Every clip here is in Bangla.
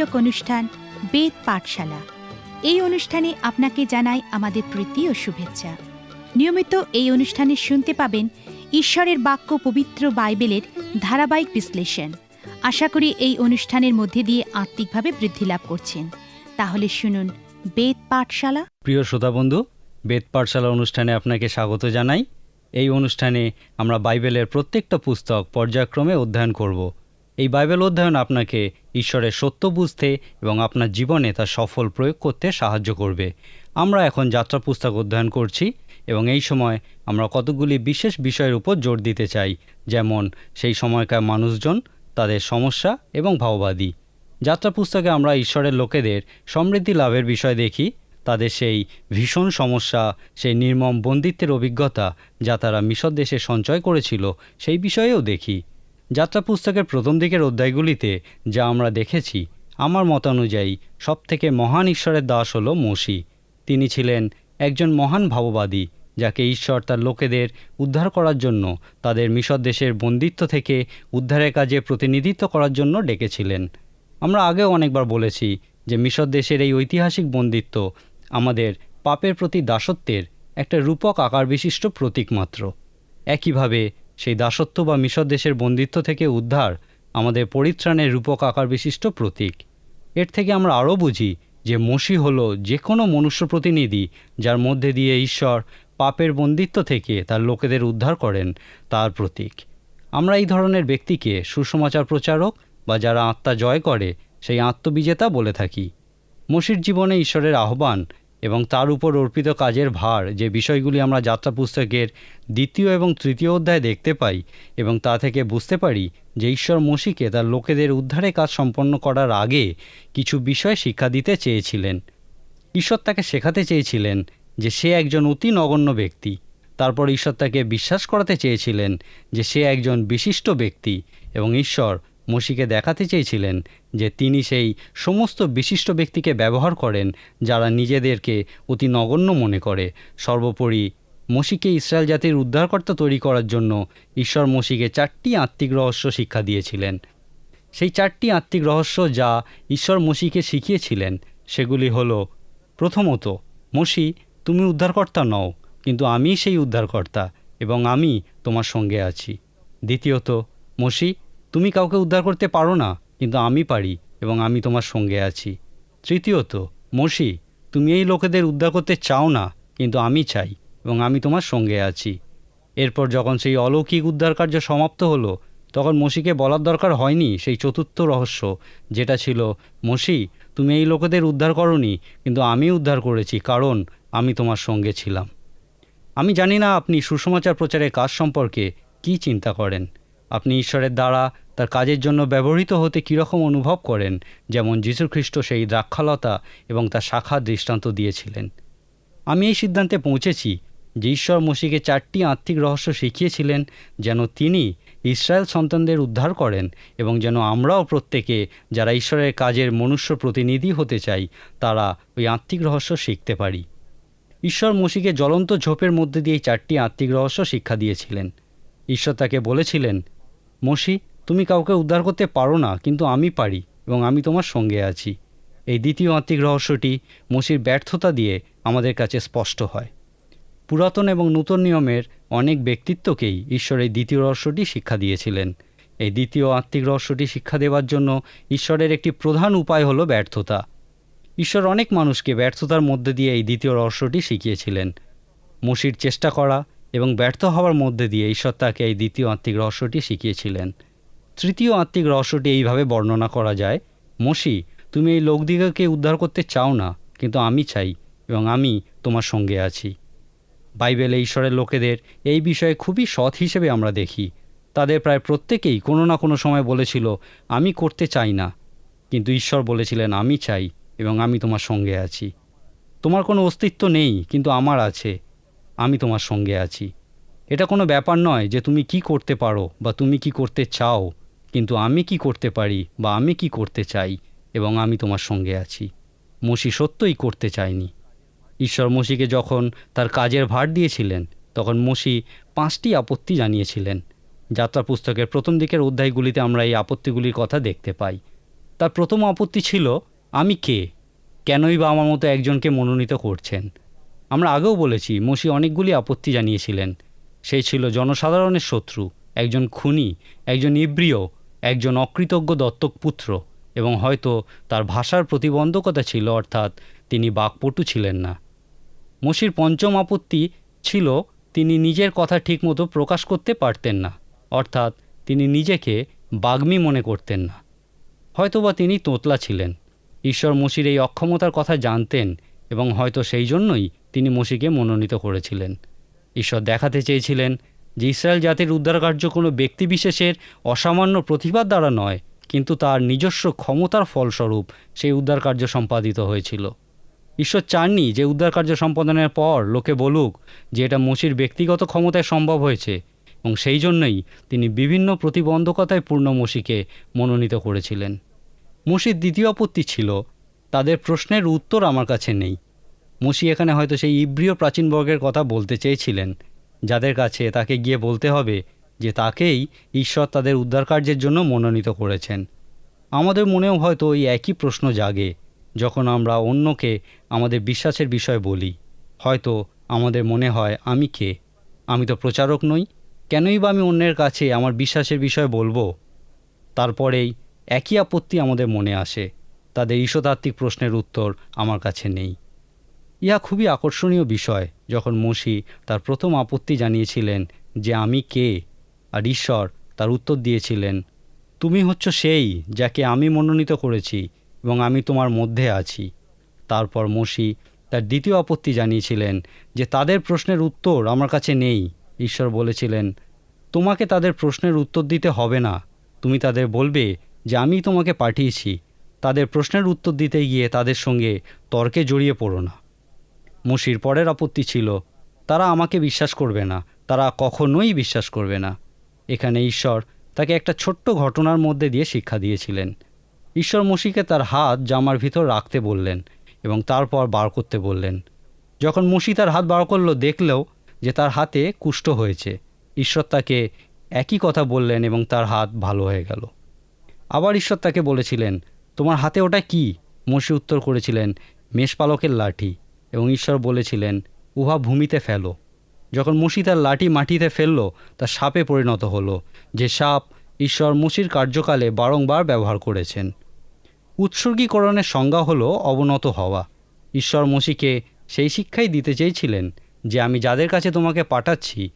অধ্যয়নমূলক অনুষ্ঠান, বেদ পাঠশালা। এই অনুষ্ঠানে আপনাকে জানাই আমাদের প্রীতি ও শুভেচ্ছা। নিয়মিত এই অনুষ্ঠানে শুনতে পাবেন ঈশ্বরের বাক্য পবিত্র বাইবেলের ধারাবাহিক বিশ্লেষণ। আশা করি এই অনুষ্ঠানের মধ্যে দিয়ে আত্মিকভাবে বৃদ্ধি লাভ করছেন। তাহলে শুনুন বেদ পাঠশালা। প্রিয় শ্রোতা বন্ধু, বেদ পাঠশালা অনুষ্ঠানে আপনাকে স্বাগত জানাই। এই অনুষ্ঠানে আমরা বাইবেলের প্রত্যেকটা পুস্তক পর্যায়ক্রমে অধ্যয়ন করব। এই বাইবেল অধ্যয়ন আপনাকে ঈশ্বরের সত্য বুঝতে এবং আপনার জীবনে তা সফল প্রয়োগ করতে সাহায্য করবে। আমরা এখন যাত্রা পুস্তক অধ্যয়ন করছি এবং এই সময় আমরা কতগুলি বিশেষ বিষয়ের উপর জোর দিতে চাই, যেমন সেই সময়কার মানুষজন, তাদের সমস্যা এবং ভাওবাদী। যাত্রা পুস্তকে আমরা ঈশ্বরের লোকেদের সমৃদ্ধি লাভের বিষয় দেখি, তাদের সেই ভীষণ সমস্যা, সেই নির্মম বন্দিত্বের অভিজ্ঞতা যা তারা মিশর দেশে সঞ্চয় করেছিল, সেই বিষয়েও দেখি। যাত্রা পুস্তকের প্রথম দিকের অধ্যায়গুলিতে যা আমরা দেখেছি, আমার মতানুযায়ী সবথেকে মহান ঈশ্বরের দাস হল মসি। তিনি ছিলেন একজন মহান ভাববাদী, যাকে ঈশ্বর তার লোকেদের উদ্ধার করার জন্য, তাদের মিশর দেশের বন্দিত্ব থেকে উদ্ধারের কাজে প্রতিনিধিত্ব করার জন্য ডেকেছিলেন। আমরা আগেও অনেকবার বলেছি যে মিশর দেশের এই ঐতিহাসিক বন্দিত্ব আমাদের পাপের প্রতি দাসত্বের একটা রূপক আকার বিশিষ্ট প্রতীক মাত্র। একইভাবে সেই দাসত্ব বা মিশর দেশের বন্দিত্ব থেকে উদ্ধার আমাদের পরিত্রাণের রূপক আকার বিশিষ্ট প্রতীক। এর থেকে আমরা আরও বুঝি যে মসি হল যে কোনো মনুষ্য প্রতিনিধি যার মধ্যে দিয়ে ঈশ্বর পাপের বন্দিত্ব থেকে তার লোকেদের উদ্ধার করেন, তার প্রতীক। আমরা এই ধরনের ব্যক্তিকে সুসমাচার প্রচারক বা যারা আত্মা জয় করে, সেই আত্মবিজেতা বলে থাকি। মসির জীবনে ঈশ্বরের আহ্বান এবং তার উপর অর্পিত কাজের ভার, যে বিষয়গুলি আমরা যাত্রা পুস্তকের দ্বিতীয় এবং তৃতীয় অধ্যায় দেখতে পাই এবং তা থেকে বুঝতে পারি যে ঈশ্বর মসিকে তার লোকেদের উদ্ধারে কাজ সম্পন্ন করার আগে কিছু বিষয় শিক্ষা দিতে চেয়েছিলেন। ঈশ্বর তাকে শেখাতে চেয়েছিলেন যে সে একজন অতি নগণ্য ব্যক্তি। তারপর ঈশ্বর তাকে বিশ্বাস করাতে চেয়েছিলেন যে সে একজন বিশিষ্ট ব্যক্তি এবং ঈশ্বর মসিকে দেখাতে চেয়েছিলেন যে তিনি সেই সমস্ত বিশিষ্ট ব্যক্তিকে ব্যবহার করেন যারা নিজেদেরকে অতি নগণ্য মনে করে। সর্বোপরি মসিকে ইসরায়েল জাতির উদ্ধারকর্তা তৈরি করার জন্য ঈশ্বর মসিকে চারটি আত্মিক রহস্য শিক্ষা দিয়েছিলেন। সেই চারটি আত্মিক রহস্য যা ঈশ্বর মসিকে শিখিয়েছিলেন, সেগুলি হলো, প্রথমত, মসি, তুমি উদ্ধারকর্তা নও, কিন্তু আমি সেই উদ্ধারকর্তা এবং আমি তোমার সঙ্গে আছি দ্বিতীয়ত, মসি, তুমি কাউকে উদ্ধার করতে পারো না কিন্তু আমি পারি এবং আমি তোমার সঙ্গে আছি। তৃতীয়ত, মসি, তুমি এই লোকেদের উদ্ধার করতে চাও না, কিন্তু আমি চাই এবং আমি তোমার সঙ্গে আছি। এরপর যখন সেই অলৌকিক উদ্ধার কার্য সমাপ্ত হলো, তখন মসিকে বলার দরকার হয়নি সেই চতুর্থ রহস্য, যেটা ছিল, মসি, তুমি এই লোকেদের উদ্ধার করনি, কিন্তু আমি উদ্ধার করেছি, কারণ আমি তোমার সঙ্গে ছিলাম। আমি জানি না আপনি সুসমাচার প্রচারের কাজ সম্পর্কে কি চিন্তা করেন। আপনি ঈশ্বরের দ্বারা তার কাজের জন্য ব্যবহৃত হতে কীরকম অনুভব করেন? যেমন যীশুখ্রিস্ট সেই দ্রাক্ষালতা এবং তার শাখা দৃষ্টান্ত দিয়েছিলেন। আমি এই সিদ্ধান্তে পৌঁছেছি যে ঈশ্বর মসিকে চারটি আত্মিক রহস্য শিখিয়েছিলেন যেন তিনি ইসরায়েল সন্তানদের উদ্ধার করেন এবং যেন আমরাও প্রত্যেকে যারা ঈশ্বরের কাজের মনুষ্য প্রতিনিধি হতে চাই, তারা ওই আত্মিক রহস্য শিখতে পারি। ঈশ্বর মসিকে জ্বলন্ত ঝোপের মধ্যে দিয়ে চারটি আত্মিক রহস্য শিক্ষা দিয়েছিলেন। ঈশ্বর তাকে বলেছিলেন, মসি তুমি কাউকে উদ্ধার করতে পারো না, কিন্তু আমি পারি এবং আমি তোমার সঙ্গে আছি। এই দ্বিতীয় আত্মিক রহস্যটি মসির ব্যর্থতা দিয়ে আমাদের কাছে স্পষ্ট হয়। পুরাতন এবং নূতন নিয়মের অনেক ব্যক্তিত্বকেই ঈশ্বর এই দ্বিতীয় রহস্যটি শিক্ষা দিয়েছিলেন। এই দ্বিতীয় আত্মিক রহস্যটি শিক্ষা দেওয়ার জন্য ঈশ্বরের একটি প্রধান উপায় হলো ব্যর্থতা। ঈশ্বর অনেক মানুষকে ব্যর্থতার মধ্যে দিয়ে এই দ্বিতীয় রহস্যটি শিখিয়েছিলেন। মসির চেষ্টা করা এবং ব্যর্থ হওয়ার মধ্যে দিয়ে ঈশ্বর তাকে এই দ্বিতীয় আত্মিক রহস্যটি শিখিয়েছিলেন। তৃতীয় আত্মিক রহস্যটি এইভাবে বর্ণনা করা যায়, মসি, তুমি এই লোকদিগকে উদ্ধার করতে চাও না, কিন্তু আমি চাই এবং আমি তোমার সঙ্গে আছি। বাইবেলে ঈশ্বরের লোকেদের এই বিষয়ে খুবই সৎ হিসেবে আমরা দেখি। তাদের প্রায় প্রত্যেকেই কোনো না কোনো সময় বলেছিল, আমি করতে চাই না। কিন্তু ঈশ্বর বলেছিলেন, আমি চাই এবং আমি তোমার সঙ্গে আছি। তোমার কোনো অস্তিত্ব নেই, কিন্তু আমার আছে। আমি তোমার সঙ্গে আছি। এটা কোনো ব্যাপার নয় যে তুমি কি করতে পারো বা তুমি কি করতে চাও। কিন্তু আমি কি করতে পারি বা আমি কি করতে চাই এবং আমি তোমার সঙ্গে আছি। মসি সত্যই করতে চায়নি। ঈশ্বর মসিকে যখন তার কাজের ভার দিয়েছিলেন, তখন মসি পাঁচটি আপত্তি জানিয়েছিলেন। যাত্রা পুস্তকের প্রথম দিকের অধ্যায়গুলিতে আমরা এই আপত্তিগুলির কথা দেখতে পাই। তার প্রথম আপত্তি ছিল, আমি কে? কেনই বা আমার মতো একজনকে মনোনীত করছেন? আমরা আগেও বলেছি, মসি অনেকগুলি আপত্তি জানিয়েছিলেন। সেই ছিল জনসাধারণের শত্রু, একজন খুনি, একজন ইব্রিয় একজন অকৃতজ্ঞ দত্তক পুত্র এবং হয়তো তার ভাষার প্রতিবন্ধকতা ছিল, অর্থাৎ তিনি বাকপটু ছিলেন না। মসির পঞ্চম আপত্তি ছিল, তিনি নিজের কথা ঠিকমতো প্রকাশ করতে পারতেন না, অর্থাৎ তিনি নিজেকে বাগ্মী মনে করতেন না। হয়তোবা তিনি তোতলা ছিলেন। ঈশ্বর মসির এই অক্ষমতার কথা জানতেন এবং হয়তো সেই জন্যই তিনি মসিকে মনোনীত করেছিলেন। ঈশ্বর দেখাতে চেয়েছিলেন যে ইসরায়েল জাতির উদ্ধারকার্য কোনো ব্যক্তিবিশেষের অসামান্য প্রতিবাদ দ্বারা নয়, কিন্তু তার নিজস্ব ক্ষমতার ফলস্বরূপ সেই উদ্ধারকার্য সম্পাদিত হয়েছিল। ঈশ্বর চাননি যে উদ্ধারকার্য সম্পাদনের পর লোকে বলুক যে এটা মসির ব্যক্তিগত ক্ষমতায় সম্ভব হয়েছে, এবং সেই জন্যই তিনি বিভিন্ন প্রতিবন্ধকতায় পূর্ণ মসিকে মনোনীত করেছিলেন। মসির দ্বিতীয় আপত্তি ছিল, তাদের প্রশ্নের উত্তর আমার কাছে নেই। মসি এখানে হয়তো সেই ইব্রিয় প্রাচীনবর্গের কথা বলতে চেয়েছিলেন যাদের কাছে তাকে গিয়ে বলতে হবে যে তাকেই ঈশ্বর তাদের উদ্ধারকার্যের জন্য মনোনীত করেছেন। আমাদের মনেও হয়তো এই একই প্রশ্ন জাগে, যখন আমরা অন্যকে আমাদের বিশ্বাসের বিষয় বলি। হয়তো আমাদের মনে হয়, আমি কে? আমি তো প্রচারক নই। কেনই বা আমি অন্যের কাছে আমার বিশ্বাসের বিষয় বলব? তারপরেই একই আপত্তি আমাদের মনে আসে। তাদের ঈশতাত্ত্বিক প্রশ্নের উত্তর আমার কাছে নেই। ইহা খুবই আকর্ষণীয় বিষয়। যখন মসি তার প্রথম আপত্তি জানিয়েছিলেন যে আমি কে আর ঈশ্বর তার উত্তর দিয়েছিলেন, তুমি হচ্ছ সেই যাকে আমি মনোনীত করেছি এবং আমি তোমার মধ্যে আছি। তারপর মসি তার দ্বিতীয় আপত্তি জানিয়েছিলেন যে তাদের প্রশ্নের উত্তর আমার কাছে নেই। ঈশ্বর বলেছিলেন, তোমাকে তাদের প্রশ্নের উত্তর দিতে হবে না। তুমি তাদের বলবে যে আমি তোমাকে পাঠিয়েছি। তাদের প্রশ্নের উত্তর দিতে গিয়ে তাদের সঙ্গে তর্কে জড়িয়ে পড়ো না। মসির পরের আপত্তি ছিল, তারা আমাকে বিশ্বাস করবে না, তারা কখনোই বিশ্বাস করবে না। এখানে ঈশ্বর তাকে একটা ছোট্ট ঘটনার মধ্যে দিয়ে শিক্ষা দিয়েছিলেন। ঈশ্বর মসিকে তার হাত জামার ভিতর রাখতে বললেন এবং তারপর বার করতে বললেন। যখন মসি তার হাত বার করল, দেখলেও যে তার হাতে কুষ্ঠ হয়েছে। ঈশ্বর তাকে একই কথা বললেন এবং তার হাত ভালো হয়ে গেল। আবার ঈশ্বর তাকে বলেছিলেন, তোমার হাতে ওটা কি? মসি উত্তর করেছিলেন, মেষপালকের লাঠি। এবং ঈশ্বর বলেছিলেন, উহা ভূমিতে ফেলো। যখন মসি তার লাঠি মাটিতে ফেলল তা সাপে পরিণত হলো। যে সাপ ঈশ্বর মসির কার্যকালে বারংবার ব্যবহার করেছেন। উৎসর্গীকরণের সংজ্ঞা হলো অবনত হওয়া। ঈশ্বর মসিকে সেই শিক্ষাই দিতে চেয়েছিলেন যে, আমি যাদের কাছে তোমাকে পাঠাচ্ছি,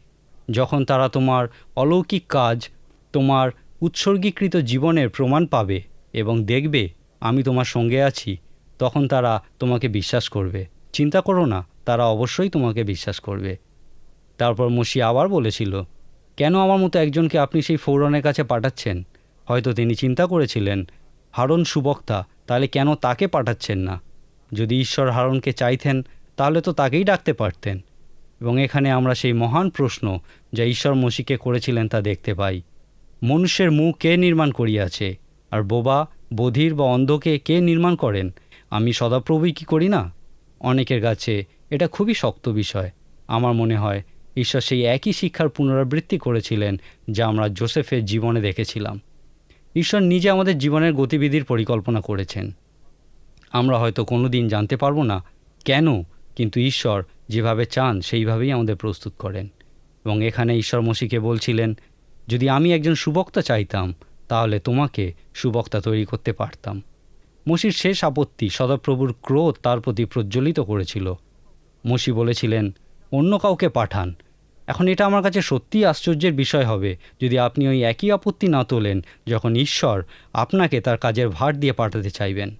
যখন তারা তোমার অলৌকিক কাজ, তোমার উৎসর্গীকৃত জীবনের প্রমাণ পাবে এবং দেখবে আমি তোমার সঙ্গে আছি, তখন তারা তোমাকে বিশ্বাস করবে। চিন্তা করো না, তারা অবশ্যই তোমাকে বিশ্বাস করবে। তারপর মসি আবার বলেছিল, কেন আমার মতো একজনকে আপনি সেই ফৌরনের কাছে পাঠাচ্ছেন? হয়তো তিনি চিন্তা করেছিলেন, হারন সুবক্তা, তাহলে কেন তাকে পাঠাচ্ছেন না? যদি ঈশ্বর হারনকে চাইতেন, তাহলে তো তাকেই ডাকতে পারতেন। এবং এখানে আমরা সেই মহান প্রশ্ন যা ঈশ্বর মসিকে করেছিলেন তা দেখতে পাই। মনুষ্যের মুখ কে নির্মাণ করিয়াছে? আর বোবা, বধির বা অন্ধকে কে নির্মাণ করেন? আমি সদাপ্রভুই কি করি না? অনেকের কাছে এটা খুবই শক্ত বিষয়। আমার মনে হয় ঈশ্বর সেই একই শিক্ষার পুনরাবৃত্তি করেছিলেন যা আমরা জোসেফের জীবনে দেখেছিলাম। ঈশ্বর নিজে আমাদের জীবনের গতিবিধির পরিকল্পনা করেছেন। আমরা হয়তো কোনো দিন জানতে পারব না কেন, কিন্তু ঈশ্বর যেভাবে চান সেইভাবেই আমাদের প্রস্তুত করেন। এবং এখানে ঈশ্বর মসিকে বলছিলেন, যদি আমি একজন সুবক্তা চাইতাম, তাহলে তোমাকে সুবক্তা তৈরি করতে পারতাম। মসির শেষ আপত্তি সদাপ্রভুর ক্রোধ তার প্রতি প্রজ্বলিত করেছিল। মসি বলেছিলেন, অন্য কাউকে পাঠান। এখন এটা আমার কাছে সত্যিই আশ্চর্যের বিষয় হবে। যদি আপনি ওই একই আপত্তি না তোলেন, যখন ঈশ্বর আপনাকে তার কাজের ভার দিয়ে পাঠাতে চাইবেন।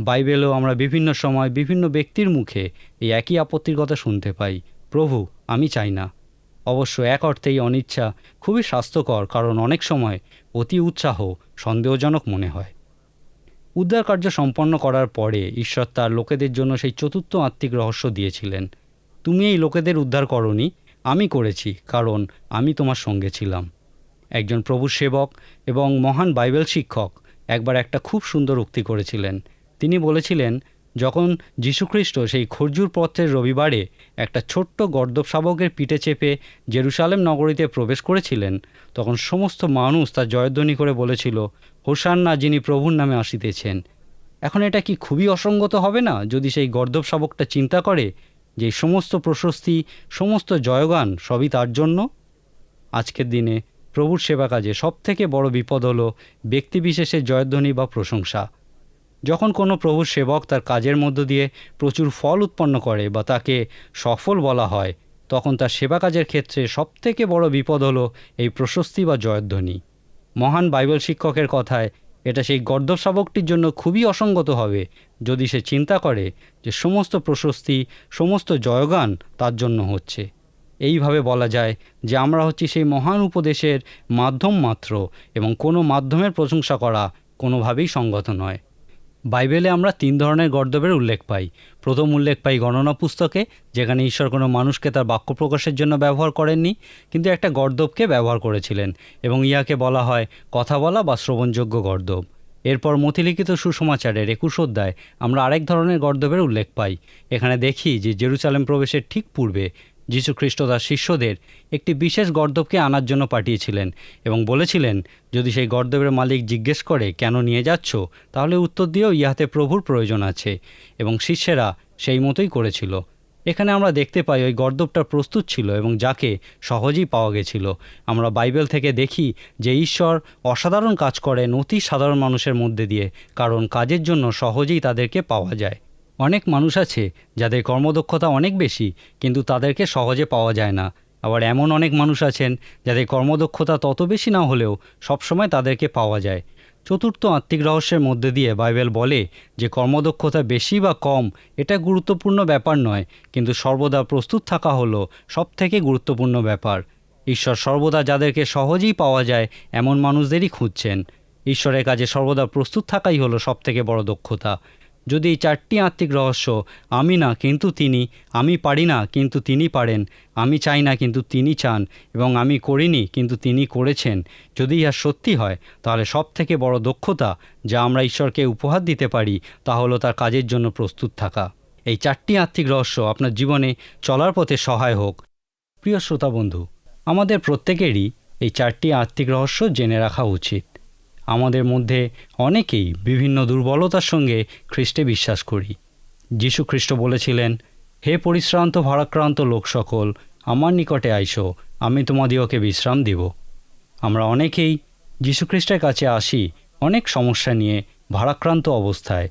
বাইবেলেও আমরা বিভিন্ন সময় বিভিন্ন ব্যক্তির মুখে এই একই আপত্তির কথা শুনতে পাই, প্রভু, আমি চাই না। অবশ্য এক অর্থেই অনিচ্ছা খুবই স্বাস্থ্যকর, কারণ অনেক সময় অতি উৎসাহ সন্দেহজনক মনে হয়। উদ্ধার কার্য সম্পন্ন করার পরে ঈশ্বর তার লোকেদের জন্য সেই চতুর্থ আত্মিক রহস্য দিয়েছিলেন। তুমি এই লোকেদের উদ্ধার করনি, আমি করেছি, কারণ আমি তোমার সঙ্গে ছিলাম। একজন প্রভু সেবক এবং মহান বাইবেল শিক্ষক একবার একটা খুব সুন্দর উক্তি করেছিলেন। তিনি বলেছিলেন, যখন যীশুখ্রিস্ট সেই খরজুর পত্রের রবিবারে একটা ছোট্ট গর্দব শাবকের পিঠে চেপে জেরুসালেম নগরীতে প্রবেশ করেছিলেন, তখন সমস্ত মানুষ তার জয়ধ্বনি করে বলেছিল হোসান্না যিনি প্রভুর নামে আসিতেছেন। এখন এটা কি খুবই অসঙ্গত হবে না, যদি সেই গর্দব শাবকটা চিন্তা করে যে সমস্ত প্রশস্তি, সমস্ত জয়গান সবই তার জন্য? আজকের দিনে প্রভুর সেবা কাজে সবথেকে বড় বিপদ হলো ব্যক্তিবিশেষের জয়ধ্বনি বা প্রশংসা। যখন কোনো প্রভুর সেবক তার কাজের মধ্য দিয়ে প্রচুর ফল উৎপন্ন করে বা তাকে সফল বলা হয়, তখন তার সেবা কাজের ক্ষেত্রে সবথেকে বড় বিপদ হলো এই প্রশস্তি বা জয়ধ্বনি। মহান বাইবেল শিক্ষকের কথায়, এটা সেই গর্দব শাবকটির জন্য খুবই অসঙ্গত হবে যদি সে চিন্তা করে যে সমস্ত প্রশস্তি, সমস্ত জয়গান তার জন্য হচ্ছে। এইভাবে বলা যায় যে আমরা হচ্ছি সেই মহান উপদেশের মাধ্যম মাত্র এবং কোনো মাধ্যমের প্রশংসা করা কোনোভাবেই সঙ্গত নয়। বাইবেলে আমরা তিন ধরনের গর্দবের উল্লেখ পাই। প্রথম উল্লেখ পাই গণনা পুস্তকে, যেখানে ঈশ্বর কোনো মানুষকে তার বাক্য প্রকাশের জন্য ব্যবহার করেননি, কিন্তু একটা গর্দবকে ব্যবহার করেছিলেন এবং ইয়াকে বলা হয় কথা বলা বা শ্রবণযোগ্য গর্দব এরপর মতিলিখিত সুসমাচারের একুশ অধ্যায় আমরা আরেক ধরনের গর্দবের উল্লেখ পাই। এখানে দেখি যে জেরুসালেম প্রবেশের ঠিক পূর্বে যীশুখ্রিস্ট তার শিষ্যদের একটি বিশেষ গর্দবকে আনার জন্য পাঠিয়েছিলেন এবং বলেছিলেন, যদি সেই গর্দবের মালিক জিজ্ঞেস করে, কেন নিয়ে যাচ্ছ? তাহলে উত্তর দিয়েও ইহাতে প্রভুর প্রয়োজন আছে এবং শিষ্যেরা সেই মতোই করেছিল। এখানে আমরা দেখতে পাই ওই গর্দবটা প্রস্তুত ছিল এবং যাকে সহজেই পাওয়া গেছিল। আমরা বাইবেল থেকে দেখি যে ঈশ্বর অসাধারণ কাজ করেন অতি সাধারণ মানুষের মধ্যে দিয়ে, কারণ কাজের জন্য সহজেই তাদেরকে পাওয়া যায়। অনেক মানুষ আছে যাদের কর্মদক্ষতা অনেক বেশি, কিন্তু তাদেরকে সহজে পাওয়া যায় না। আবার এমন অনেক মানুষ আছেন যাদের কর্মদক্ষতা তত বেশি না হলেও সবসময় তাদেরকে পাওয়া যায়। চতুর্থ আত্মিক রহস্যের মধ্যে দিয়ে বাইবেল বলে যে কর্মদক্ষতা বেশি বা কম, এটা গুরুত্বপূর্ণ ব্যাপার নয়, কিন্তু সর্বদা প্রস্তুত থাকা হলো সবথেকে গুরুত্বপূর্ণ ব্যাপার। ঈশ্বর সর্বদা যাদেরকে সহজেই পাওয়া যায়, এমন মানুষদেরই খুঁজছেন। ঈশ্বরের কাজে সর্বদা প্রস্তুত থাকাই হলো সবথেকে বড় দক্ষতা। যদি এই চারটি আত্মিক রহস্য, আমি না কিন্তু তিনি, আমি পারি না কিন্তু তিনি পারেন, আমি চাই না কিন্তু তিনি চান, এবং আমি করিনি কিন্তু তিনি করেছেন। যদি ইহা সত্যি হয়, তাহলে সব থেকে বড় দক্ষতা যা আমরা ঈশ্বরকে উপহার দিতে পারি, তা হলো তার কাজের জন্য প্রস্তুত থাকা। এই চারটি আত্মিক রহস্য আপনার জীবনে চলার পথে সহায় হোক। প্রিয় শ্রোতা বন্ধু, আমাদের প্রত্যেকেরই এই চারটি আত্মিক রহস্য জেনে রাখা উচিত। আমাদের মধ্যে অনেকেই বিভিন্ন দুর্বলতার সঙ্গে খ্রিস্টে বিশ্বাস করি। যীশু খ্রিস্ট বলেছিলেন, হে পরিশ্রান্ত, ভারাক্রান্ত লোক সকল, আমার নিকটে আইসো, আমি তোমাদিওকে বিশ্রাম দিব। আমরা অনেকেই যীশুখ্রিস্টের কাছে আসি অনেক সমস্যা নিয়ে ভারাক্রান্ত অবস্থায়।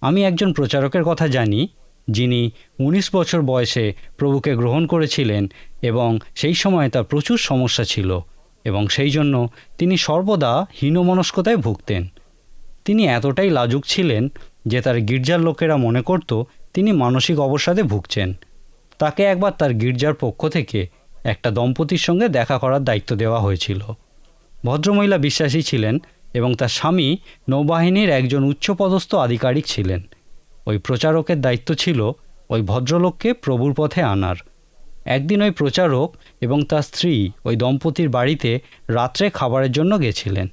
আমি একজন প্রচারকের কথা জানি, যিনি উনিশ বছর বয়সে প্রভুকে গ্রহণ করেছিলেন এবং সেই সময় তার প্রচুর সমস্যা ছিল। এবং সেই জন্য তিনি সর্বদা হীনমনস্কতায় ভুগতেন। তিনি এতটাই লাজুক ছিলেন যে তার গির্জার লোকেরা মনে করত তিনি মানসিক অবসাদে ভুগছেন। তাকে একবার তার গির্জার পক্ষ থেকে একটা দম্পতির সঙ্গে দেখা করার দায়িত্ব দেওয়া হয়েছিল। ভদ্রমহিলা বিশ্বাসী ছিলেন এবং তার স্বামী নৌবাহিনীর একজন উচ্চপদস্থ আধিকারিক ছিলেন। ওই প্রচারকের দায়িত্ব ছিল ওই ভদ্রলোককে প্রভুর পথে আনার। একদিন ওই প্রচারক এবং তার স্ত্রী ওই দম্পতির বাড়িতে রাত্রে খাবারের জন্য গেছিলেন।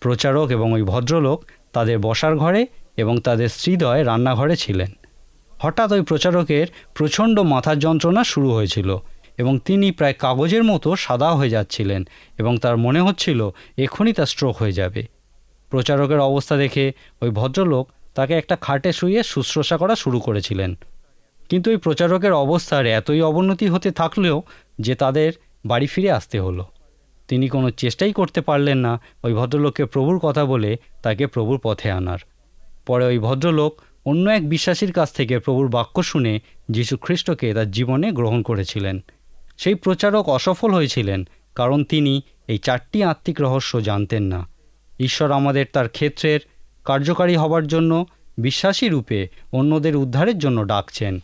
প্রচারক এবং ওই ভদ্রলোক তাদের বসার ঘরে এবং তাদের স্ত্রীদয় রান্নাঘরে ছিলেন। হঠাৎ ওই প্রচারকের প্রচণ্ড মাথার যন্ত্রণা শুরু হয়েছিল এবং তিনি প্রায় কাগজের মতো সাদা হয়ে যাচ্ছিলেন এবং তার মনে হচ্ছিল এখনই তার স্ট্রোক হয়ে যাবে। প্রচারকের অবস্থা দেখে ওই ভদ্রলোক তাকে একটা খাটে শুয়ে শুশ্রূষা করা শুরু করেছিলেন। কিন্তু ওই প্রচারকের অবস্থার এতই অবনতি হতে থাকলেও যে তাদের বাড়ি ফিরে আসতে হলো। তিনি কোনো চেষ্টাই করতে পারলেন না ওই ভদ্রলোককে প্রভুর কথা বলে তাকে প্রভুর পথে আনার। পরে ওই ভদ্রলোক অন্য এক বিশ্বাসীর কাছ থেকে প্রভুর বাক্য শুনে যীশু খ্রিস্টকে তার জীবনে গ্রহণ করেছিলেন। সেই প্রচারক অসফল হয়েছিলেন, কারণ তিনি এই চারটি আত্মিক রহস্য জানতেন না। ঈশ্বর আমাদের তার ক্ষেত্রের কার্যকারী হবার জন্য বিশ্বাসী রূপে অন্যদের উদ্ধারের জন্য ডাকছেন।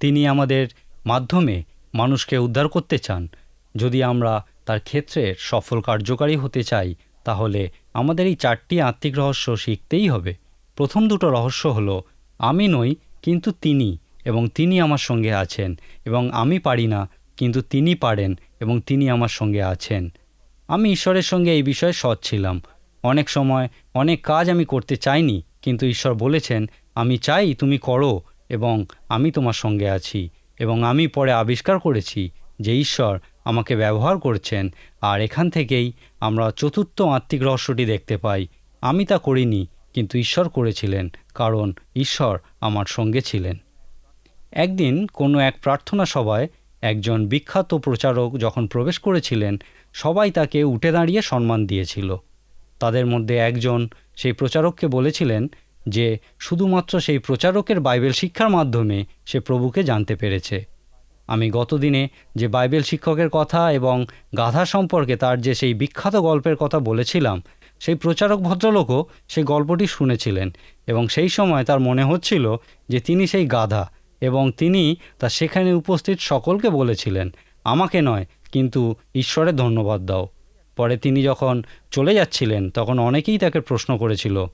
তিনি আমাদের মাধ্যমে মানুষকে উদ্ধার করতে চান। যদি আমরা তার ক্ষেত্রে সফল কার্যকারী হতে চাই, তাহলে আমাদের এই চারটি আত্মিক রহস্য শিখতেই হবে। প্রথম দুটো রহস্য হলো, আমি নই, কিন্তু তিনি, এবং তিনি আমার সঙ্গে আছেন, এবং আমি পারি না, কিন্তু তিনি পারেন, এবং তিনি আমার সঙ্গে আছেন। আমি ঈশ্বরের সঙ্গে এই বিষয়ে সৎ ছিলাম। অনেক সময় অনেক কাজ আমি করতে চাইনি, কিন্তু ঈশ্বর বলেছেন, আমি চাই তুমি করো এবং আমি তোমার সঙ্গে আছি এবং আমি পরে আবিষ্কার করেছি যে ঈশ্বর আমাকে ব্যবহার করছেন। আর এখান থেকেই আমরা চতুর্থ আত্মিক রহস্যটি দেখতে পাই। আমি তা করিনি, কিন্তু ঈশ্বর করেছিলেন, কারণ ঈশ্বর আমার সঙ্গে ছিলেন। একদিন কোনো এক প্রার্থনা সভায় একজন বিখ্যাত প্রচারক যখন প্রবেশ করেছিলেন, সবাই তাকে উঠে দাঁড়িয়ে সম্মান দিয়েছিল। তাদের মধ্যে একজন সেই প্রচারককে বলেছিলেন যে শুধুমাত্র সেই প্রচারকের বাইবেল শিক্ষার মাধ্যমে সে প্রভুকে জানতে পেরেছে। আমি গতদিনে যে বাইবেল শিক্ষকের কথা এবং গাধা সম্পর্কে তার যে সেই বিখ্যাত গল্পের কথা বলেছিলাম, সেই প্রচারক ভদ্রলোকও সেই গল্পটি শুনেছিলেন এবং সেই সময় তার মনে হচ্ছিল যে তিনি সেই গাধা এবং তিনি তা সেখানে উপস্থিত সকলকে বলেছিলেন, আমাকে নয়, কিন্তু ঈশ্বরের ধন্যবাদ দাও। পরে তিনি যখন চলে যাচ্ছিলেন, তখন অনেকেই তাকে প্রশ্ন করেছিল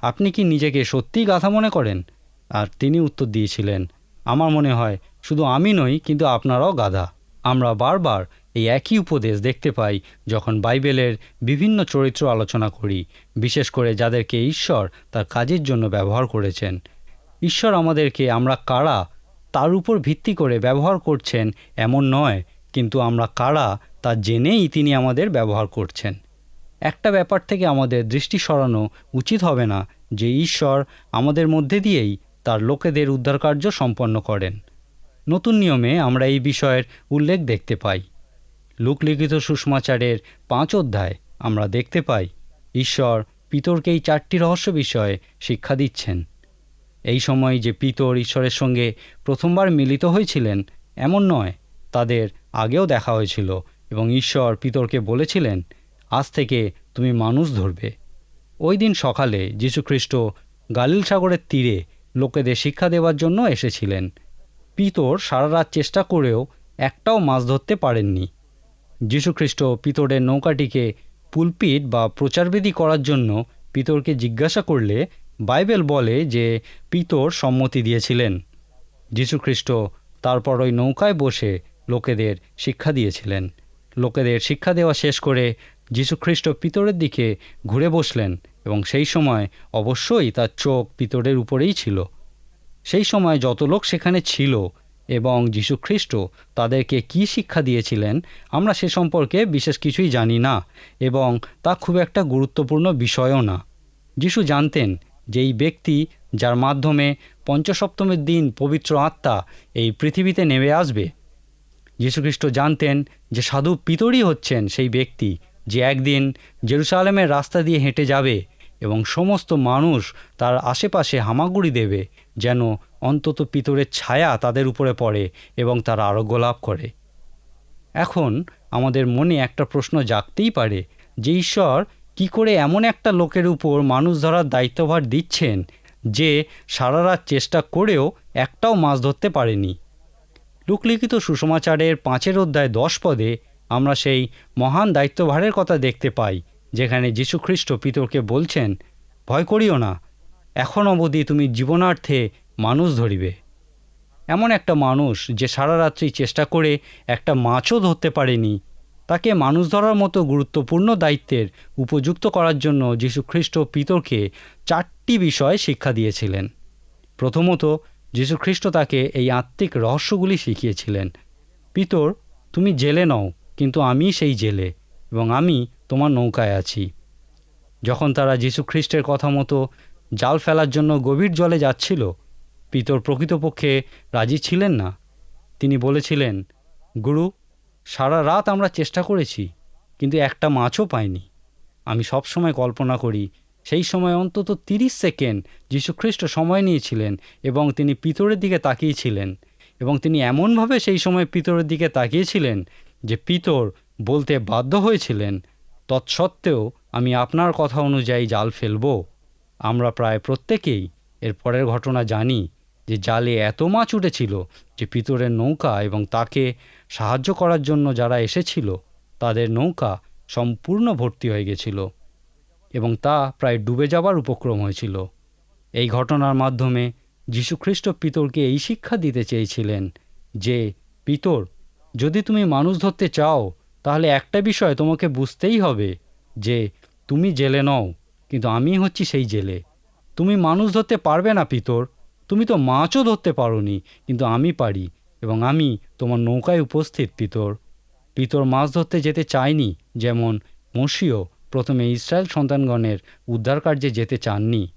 আপনি কি নিজেকে সত্যিই গাধা মনে করেন? আর তিনি উত্তর দিয়েছিলেন, আমার মনে হয় শুধু আমি নই, কিন্তু আপনারাও গাধা। আমরা বারবার এই একই উপদেশ দেখতে পাই যখন বাইবেলের বিভিন্ন চরিত্র আলোচনা করি, বিশেষ করে যাদেরকে ঈশ্বর তার কাজের জন্য ব্যবহার করেছেন। ঈশ্বর আমাদেরকে আমরা কারা, তার উপর ভিত্তি করে ব্যবহার করছেন এমন নয়, কিন্তু আমরা কারা তা জেনেই তিনি আমাদের ব্যবহার করছেন। একটা ব্যাপার থেকে আমাদের দৃষ্টি সরানো উচিত হবে না যে ঈশ্বর আমাদের মধ্যে দিয়েই তার লোকেদের উদ্ধারকার্য সম্পন্ন করেন। নতুন নিয়মে আমরা এই বিষয়ের উল্লেখ দেখতে পাই। লোকলিখিত সুষমাচারের পাঁচ অধ্যায় আমরা দেখতে পাই, ঈশ্বর পিতরকে এই চারটি রহস্য বিষয়ে শিক্ষা দিচ্ছেন। এই সময় যে পিতর ঈশ্বরের সঙ্গে প্রথমবার মিলিত হয়েছিলেন, এমন নয়, তাদের আগেও দেখা হয়েছিল এবং ঈশ্বর পিতরকে বলেছিলেন আজ থেকে তুমি মানুষ ধরবে। ওই দিন সকালে যীশুখ্রিস্ট গালিল সাগরের তীরে লোকেদের শিক্ষা দেওয়ার জন্য এসেছিলেন। পিতর সারা রাত চেষ্টা করেও একটাও মাছ ধরতে পারেননি। যীশুখ্রিস্ট পিতরের নৌকাটিকে পুলপিট বা প্রচারবেদী করার জন্য পিতরকে জিজ্ঞাসা করলে বাইবেল বলে যে পিতর সম্মতি দিয়েছিলেন। যীশুখ্রিস্ট তারপর ওই নৌকায় বসে লোকেদের শিক্ষা দিয়েছিলেন। লোকেদের শিক্ষা দেওয়া শেষ করে যীশুখ্রিস্ট পিতরের দিকে ঘুরে বসলেন এবং সেই সময় অবশ্যই তার চোখ পিতরের উপরেই ছিল। সেই সময় যত লোক সেখানে ছিল এবং যীশুখ্রিস্ট তাদেরকে কি শিক্ষা দিয়েছিলেন আমরা সে সম্পর্কে বিশেষ কিছুই জানি না এবং তা খুব একটা গুরুত্বপূর্ণ বিষয়ও না। যিশু জানতেন যেই ব্যক্তি যার মাধ্যমে পঞ্চসপ্তমের দিন পবিত্র আত্মা এই পৃথিবীতে নেমে আসবে। যীশুখ্রিস্ট জানতেন যে সাধু পিতরই হচ্ছেন সেই ব্যক্তি যে একদিন জেরুসালেমের রাস্তা দিয়ে হেঁটে যাবে এবং সমস্ত মানুষ তার আশেপাশে হামাগুড়ি দেবে, যেন অন্তত পিতরের ছায়া তাদের উপরে পড়ে এবং তারা আরোগ্য লাভ করে। এখন আমাদের মনে একটা প্রশ্ন জাগতেই পারে যে ঈশ্বর কি করে এমন একটা লোকের উপর মানুষ ধরার দায়িত্বভার দিচ্ছেন যে সারা রাত চেষ্টা করেও একটাও মাছ ধরতে পারেনি? লোকলিখিত সুষমাচারের পাঁচের অধ্যায় দশ পদে আমরা সেই মহান দায়িত্বভারের কথা দেখতে পাই, যেখানে যীশুখ্রিস্ট পিতরকে বলছেন, ভয় করিও না, এখন অবধি তুমি জীবনার্থে মানুষ ধরিবে। এমন একটা মানুষ যে সারা রাত্রি চেষ্টা করে একটা মাছও ধরতে পারেনি, তাকে মানুষ ধরার মতো গুরুত্বপূর্ণ দায়িত্বের উপযুক্ত করার জন্য যীশুখ্রিস্ট পিতরকে চারটি বিষয় শিক্ষা দিয়েছিলেন। প্রথমত, যীশুখ্রিস্ট তাকে এই আত্মিক রহস্যগুলি শিখিয়েছিলেন, পিতর, তুমি জেলে নও কিন্তু আমি সেই জেলে এবং আমি তোমার নৌকায় আছি। যখন তারা যীশুখ্রিস্টের কথা মতো জাল ফেলার জন্য গভীর জলে যাচ্ছিল, পিতর প্রকৃতপক্ষে রাজি ছিলেন না। তিনি বলেছিলেন, গুরু, সারা রাত আমরা চেষ্টা করেছি, কিন্তু একটা মাছও পাইনি। আমি সবসময় কল্পনা করি, সেই সময় অন্তত তিরিশ সেকেন্ড যীশুখ্রিস্ট সময় নিয়েছিলেন এবং তিনি পিতরের দিকে তাকিয়েছিলেন এবং তিনি এমনভাবে সেই সময় পিতরের দিকে তাকিয়েছিলেন যে পিতর বলতে বাধ্য হয়েছিলেন, তৎসত্ত্বেও আমি আপনার কথা অনুযায়ী জাল ফেলব। আমরা প্রায় প্রত্যেকেই এর পরের ঘটনা জানি যে জালে এত মাছ উঠেছিল যে পিতরের নৌকা এবং তাকে সাহায্য করার জন্য যারা এসেছিল, তাদের নৌকা সম্পূর্ণ ভর্তি হয়ে গেছিল এবং তা প্রায় ডুবে যাবার উপক্রম হয়েছিল। এই ঘটনার মাধ্যমে যীশুখ্রিস্ট পিতরকে এই শিক্ষা দিতে চেয়েছিলেন যে পিতর যদি তুমি মানুষ ধরতে চাও, তাহলে একটা বিষয় তোমাকে বুঝতেই হবে যে তুমি জেলে নও, কিন্তু আমি হচ্ছি সেই জেলে। তুমি মানুষ ধরতে পারবে না, পিতর। তুমি তো মাছও ধরতে পারোনি, কিন্তু আমি পারি এবং আমি তোমার নৌকায় উপস্থিত, পিতর। পিতর মাছ ধরতে যেতে চায়নি, যেমন মসিও প্রথমে ইসরায়েল সন্তানগণের উদ্ধার কার্যে যেতে চাননি।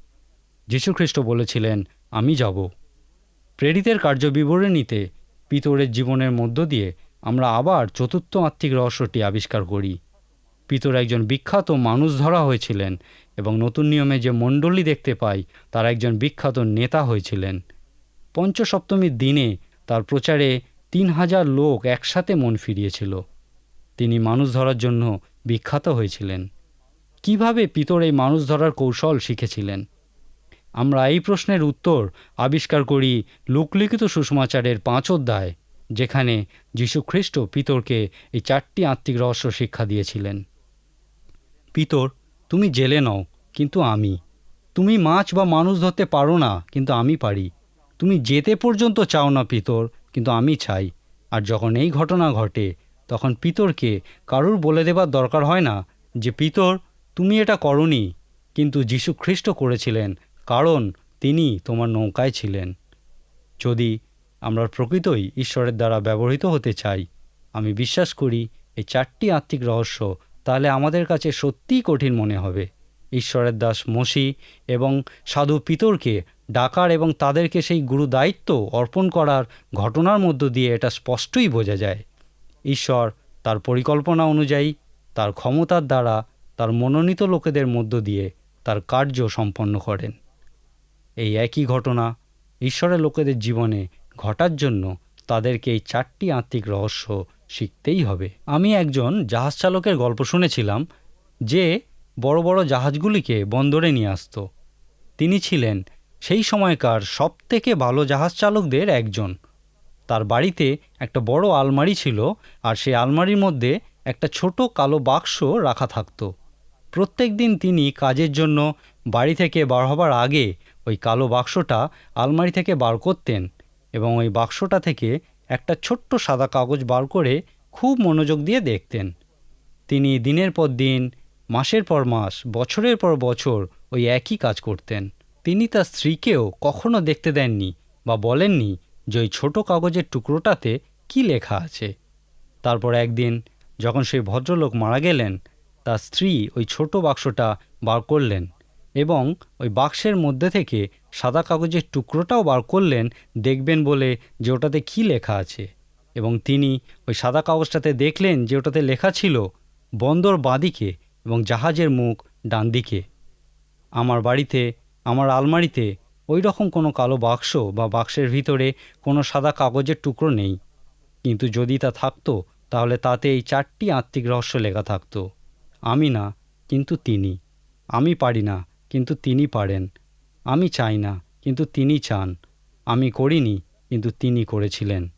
যীশুখ্রিস্ট বলেছিলেন, আমি যাব। প্রেরিতের কার্য বিবরণীতে পিতরের জীবনের মধ্য দিয়ে আমরা আবার চতুর্থ আত্মিক রহস্যটি আবিষ্কার করি। পিতর একজন বিখ্যাত মানুষ ধরা হয়েছিলেন এবং নতুন নিয়মে যে মণ্ডলী দেখতে পাই, তার একজন বিখ্যাত নেতা হয়েছিলেন। পঞ্চসপ্তমীর দিনে তার প্রচারে তিন হাজার লোক একসাথে মন ফিরিয়েছিল। তিনি মানুষ ধরার জন্য বিখ্যাত হয়েছিলেন। কীভাবে পিতর এই মানুষ ধরার কৌশল শিখেছিলেন? আমরা এই প্রশ্নের উত্তর আবিষ্কার করি লোকলিখিত সুষমাচারের পাঁচ অধ্যায়। যেখানে যীশুখ্রিস্ট পিতরকে এই চারটি আত্মিক রহস্য শিক্ষা দিয়েছিলেন। পিতর, তুমি জেলে নও, কিন্তু আমি। তুমি মাছ বা মানুষ ধরতে পারো না, কিন্তু আমি পারি। তুমি যেতে পর্যন্ত চাও না, পিতর, কিন্তু আমি চাই। আর যখন এই ঘটনা ঘটে, তখন পিতরকে কারুর বলে দেবার দরকার হয় না যে, পিতর, তুমি এটা করনি। কিন্তু যীশু খ্রিস্ট করেছিলেন, কারণ তিনি তোমার নৌকায় ছিলেন। যদি আমরা প্রকৃতই ঈশ্বরের দ্বারা ব্যবহৃত হতে চাই। আমি বিশ্বাস করি এই চারটি আত্মিক রহস্য তাহলে আমাদের কাছে সত্যিই কঠিন মনে হবে। ঈশ্বরের দাস মসি এবং সাধু পিতরকে ডাকার এবং তাদেরকে সেই গুরু দায়িত্ব অর্পণ করার ঘটনার মধ্য দিয়ে এটা স্পষ্টই বোঝা যায়। ঈশ্বর তার পরিকল্পনা অনুযায়ী তার ক্ষমতার দ্বারা তার মনোনীত লোকেদের মধ্য দিয়ে তার কার্য সম্পন্ন করেন। এই একই ঘটনা ঈশ্বরের লোকেদের জীবনে ঘটার জন্য তাদেরকে এই চারটি আত্মিক রহস্য শিখতেই হবে। আমি একজন জাহাজ চালকের গল্প শুনেছিলাম, যে বড় বড় জাহাজগুলিকে বন্দরে নিয়ে আসতো। তিনি ছিলেন সেই সময়কার সবথেকে ভালো জাহাজ চালকদের একজন। তার বাড়িতে একটা বড় আলমারি ছিল আর সেই আলমারির মধ্যে একটা ছোট কালো বাক্স রাখা থাকতো। প্রত্যেক দিন তিনি কাজের জন্য বাড়ি থেকে বার হবার আগে ওই কালো বাক্সটা আলমারি থেকে বার করতেন এবং ওই বাক্সটা থেকে একটা ছোট্ট সাদা কাগজ বার করে খুব মনোযোগ দিয়ে দেখতেন। তিনি দিনের পর দিন, মাসের পর মাস, বছরের পর বছর ওই একই কাজ করতেন। তিনি তার স্ত্রীকেও কখনো দেখতে দেননি বা বলেননি যে ওই ছোটো কাগজের টুকরোটাতে কি লেখা আছে। তারপর একদিন যখন সেই ভদ্রলোক মারা গেলেন, তার স্ত্রী ওই ছোট বাক্সটা বার করলেন। এবং ওই বাক্সের মধ্যে থেকে সাদা কাগজের টুকরোটাও বার করলেন দেখবেন বলে যে ওটাতে কী লেখা আছে। এবং তিনি ওই সাদা কাগজটাতে দেখলেন যে ওটাতে লেখা ছিল, বন্দর বাঁদিকে এবং জাহাজের মুখ ডান দিকে আমার বাড়িতে, আমার আলমারিতে ওই রকম কোনো কালো বাক্স বা বাক্সের ভিতরে কোনো সাদা কাগজের টুকরো নেই। কিন্তু যদি তা থাকতো, তাহলে তাতে এই চারটি আত্মিক রহস্য লেখা থাকতো। আমি না, কিন্তু তিনি। আমি পারি না কিন্তু তিনি পারেন। আমি চাই না, কিন্তু তিনি চান। আমি করিনি, কিন্তু তিনি করেছিলেন।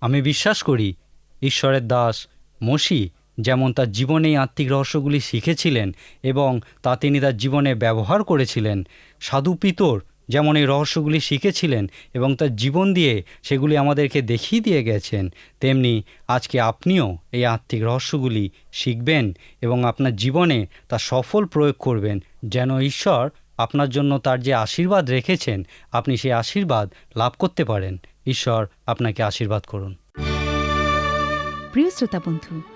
আমি বিশ্বাস করি, ঈশ্বরের দাস মসি যেমন তার জীবনে আত্মিক রহস্যগুলি শিখেছিলেন এবং তা তিনি তার জীবনে ব্যবহার করেছিলেন। সাধু পিতর যেমন এই রহস্যগুলি শিখেছিলেন এবং তার জীবন দিয়ে সেগুলি আমাদেরকে দেখিয়ে দিয়ে গেছেন, তেমনি আজকে আপনিও এই আত্মিক রহস্যগুলি শিখবেন এবং আপনার জীবনে তা সফল প্রয়োগ করবেন, যেন ঈশ্বর আপনার জন্য তার যে আশীর্বাদ রেখেছেন, আপনি সেই আশীর্বাদ লাভ করতে পারেন। ঈশ্বর আপনাকে আশীর্বাদ করুন। প্রিয় শ্রোতা বন্ধু